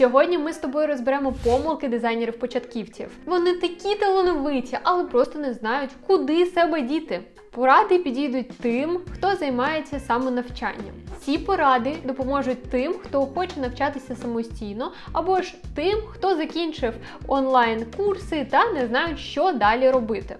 Сьогодні ми з тобою розберемо помилки дизайнерів-початківців. Вони такі талановиті, але просто не знають, куди себе діти. Поради підійдуть тим, хто займається самонавчанням. Ці поради допоможуть тим, хто хоче навчатися самостійно, або ж тим, хто закінчив онлайн-курси та не знають, що далі робити.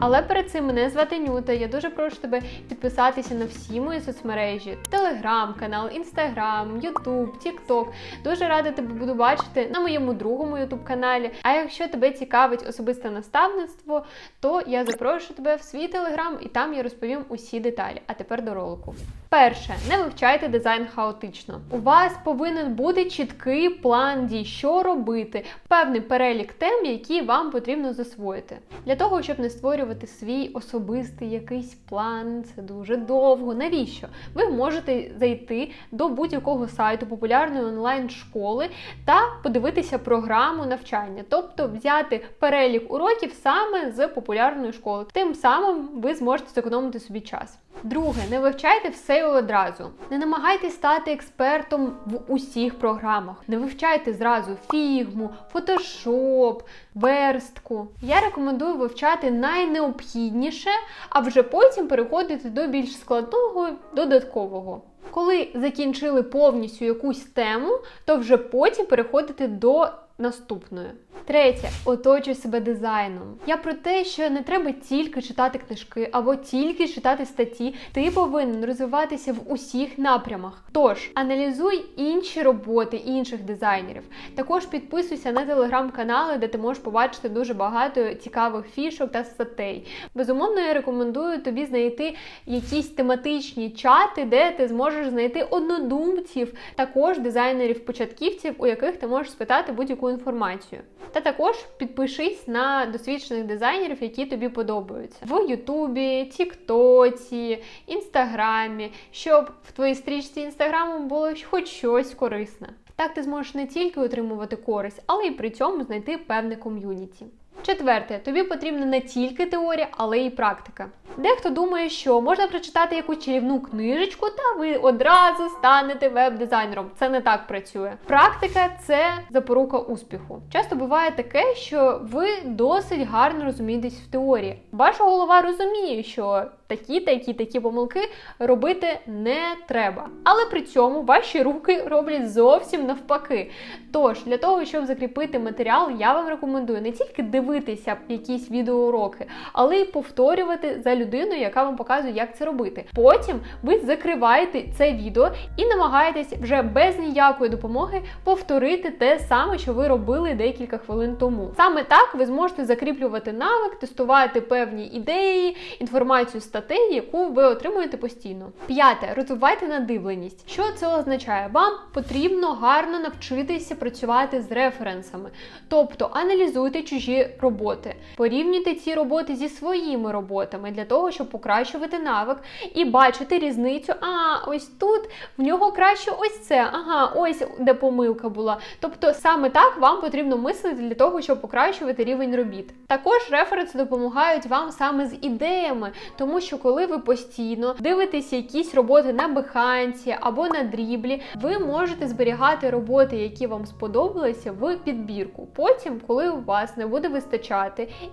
Але перед цим мене звати Нюта. Я дуже прошу тебе підписатися на всі мої соцмережі: телеграм-канал, інстаграм, ютуб, тікток. Дуже рада тебе буду бачити на моєму другому ютуб каналі. А якщо тебе цікавить особисте наставництво, то я запрошую тебе в свій телеграм, і там я розповім усі деталі. А тепер до ролику. Перше, не вивчайте дизайн хаотично. У вас повинен бути чіткий план дій, що робити, певний перелік тем, які вам потрібно засвоїти. Для того, щоб не створювати свій особистий якийсь план, це дуже довго. Навіщо? Ви можете зайти до будь-якого сайту популярної онлайн-школи та подивитися програму навчання, тобто взяти перелік уроків саме з популярної школи. Тим самим ви зможете зекономити собі час. Друге, не вивчайте все одразу. Не намагайтесь стати експертом в усіх програмах. Не вивчайте зразу фігму, фотошоп, верстку. Я рекомендую вивчати найнеобхідніше, а вже потім переходити до більш складного додаткового. Коли закінчили повністю якусь тему, то вже потім переходити до наступної. Третє, оточуй себе дизайном. Я про те, що не треба тільки читати книжки або тільки читати статті. Ти повинен розвиватися в усіх напрямах. Тож аналізуй інші роботи інших дизайнерів. Також підписуйся на телеграм-канали, де ти можеш побачити дуже багато цікавих фішок та статей. Безумовно, я рекомендую тобі знайти якісь тематичні чати, де ти зможеш знайти однодумців, також дизайнерів-початківців, у яких ти можеш спитати будь-яку інформацію. Та також підпишись на досвідчених дизайнерів, які тобі подобаються в Ютубі, Тіктоці, Інстаграмі, щоб в твоїй стрічці інстаграму було хоч щось корисне. Так ти зможеш не тільки отримувати користь, але й при цьому знайти певне ком'юніті. Четверте, тобі потрібна не тільки теорія, але й практика. Дехто думає, що можна прочитати якусь чарівну книжечку, та ви одразу станете веб-дизайнером. Це не так працює. Практика це запорука успіху. Часто буває таке, що ви досить гарно розумієтесь в теорії. Ваша голова розуміє, що такі такі такі помилки робити не треба. Але при цьому ваші руки роблять зовсім навпаки. Тож, для того, щоб закріпити матеріал, я вам рекомендую не тільки дивитися якісь відеоуроки, але й повторювати за людиною, яка вам показує, як це робити. Потім ви закриваєте це відео і намагаєтесь вже без ніякої допомоги повторити те саме, що ви робили декілька хвилин тому. Саме так ви зможете закріплювати навик, тестувати певні ідеї, інформацію статей, яку ви отримуєте постійно. П'яте, розвивайте надивленість. Що це означає? Вам потрібно гарно навчитися працювати з референсами, тобто аналізуйте чужі роботи, порівнюйте ці роботи зі своїми роботами для того, щоб покращувати навик і бачити різницю. А ось тут в нього краще ось це. Ага, ось де помилка була. Тобто саме так вам потрібно мислити для того, щоб покращувати рівень робіт. Також референси допомагають вам саме з ідеями, тому що коли ви постійно дивитесь якісь роботи на биханці або на дріблі, ви можете зберігати роботи, які вам сподобалися, в підбірку. Потім, коли у вас не буде вистачати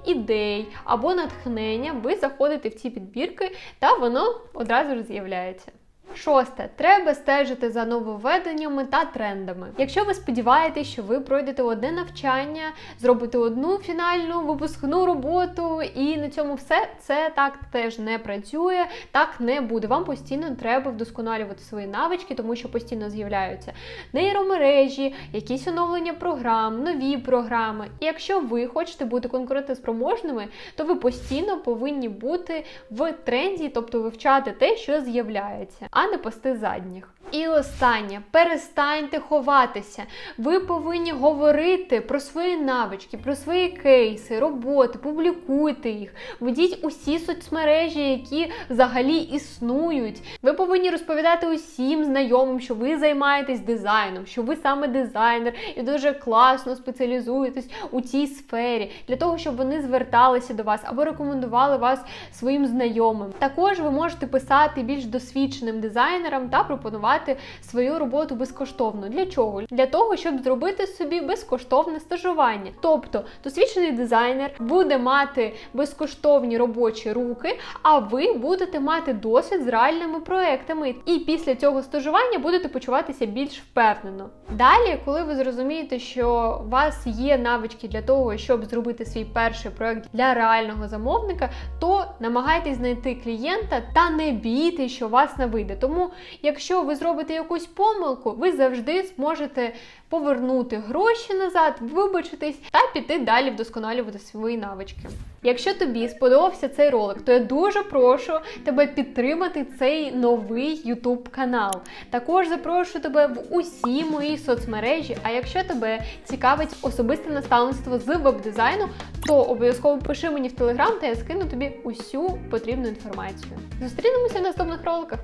ідей або натхнення, ви заходите в ці підбірки та воно одразу ж з'являється. Шосте, треба стежити за нововведеннями та трендами. Якщо ви сподіваєтесь, що ви пройдете одне навчання, зробите одну фінальну випускну роботу, і на цьому все це так теж не працює, так не буде. Вам постійно треба вдосконалювати свої навички, тому що постійно з'являються нейромережі, якісь оновлення програм, нові програми. І якщо ви хочете бути конкурентоспроможними, то ви постійно повинні бути в тренді, тобто вивчати те, що з'являється а не пасти задніх. І останнє, перестаньте ховатися. Ви повинні говорити про свої навички, про свої кейси, роботи, публікуйте їх, ведіть усі соцмережі, які взагалі існують. Ви повинні розповідати усім знайомим, що ви займаєтесь дизайном, що ви саме дизайнер і дуже класно спеціалізуєтесь у цій сфері, для того, щоб вони зверталися до вас або рекомендували вас своїм знайомим. Також ви можете писати більш досвідченим дизайнерам та пропонувати давати свою роботу безкоштовно. Для чого? Для того, щоб зробити собі безкоштовне стажування. Тобто досвідчений дизайнер буде мати безкоштовні робочі руки, а ви будете мати досвід з реальними проектами. І після цього стажування будете почуватися більш впевнено. Далі, коли ви зрозумієте, що у вас є навички для того, щоб зробити свій перший проект для реального замовника, то намагайтесь знайти клієнта та не бійтесь, що вас не вийде. Тому, якщо ви зробите якусь помилку, ви завжди зможете повернути гроші назад, вибачитись та піти далі вдосконалювати свої навички. Якщо тобі сподобався цей ролик, то я дуже прошу тебе підтримати цей новий YouTube канал. Також запрошую тебе в усі мої соцмережі. А якщо тебе цікавить особисте наставництво з веб-дизайну, то обов'язково пиши мені в телеграм, та я скину тобі усю потрібну інформацію. Зустрінемося в наступних роликах.